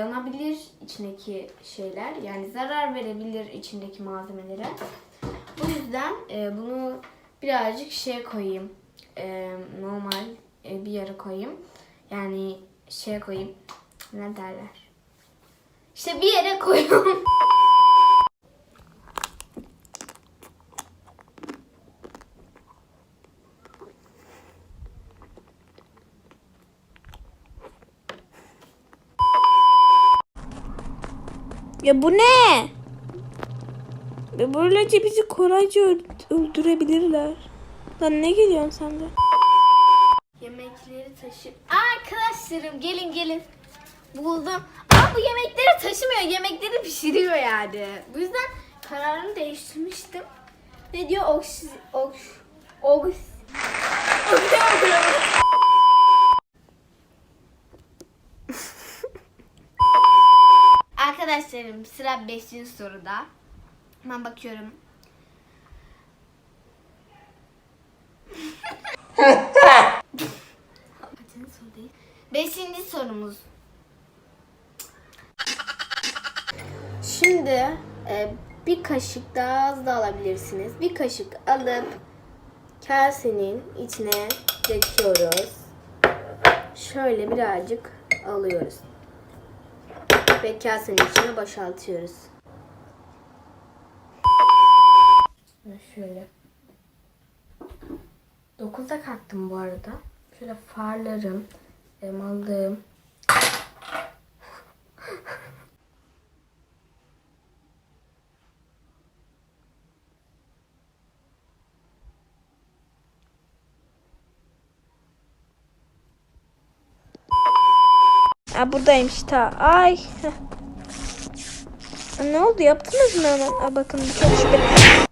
yanabilir içindeki şeyler. Yani zarar verebilir içindeki malzemelere. Bu yüzden e, bunu birazcık şey koyayım. E, normal e, bir yere koyayım. Yani şey koyayım. Ne derler? İşte bir yere koyuyorum. Ya bu ne? Ve böylece bizi kolayca öl- öldürebilirler. Lan ne geliyorsun sen de? Yemekleri taşı... Arkadaşlarım gelin gelin. Buldum. Ama bu yemekleri taşımıyor. Yemekleri pişiriyor yani. Bu yüzden kararımı değiştirmiştim. Ne diyor? Oks... Oks... Oks... Arkadaşlarım sıra 5. soruda. Hemen bakıyorum. Kaçıncı? Beşinci sorumuz. Şimdi e, bir kaşık daha az da alabilirsiniz. Bir kaşık alıp kasenin içine döküyoruz. Şöyle birazcık alıyoruz. Ve kasenin içine boşaltıyoruz. Şöyle. 9'da kalktım bu arada. Şöyle farlarım, emalım. Aa buradaymış ta. Ay. Ne oldu yaptınız mı hemen? Aa, bakın bu çok şüpheli.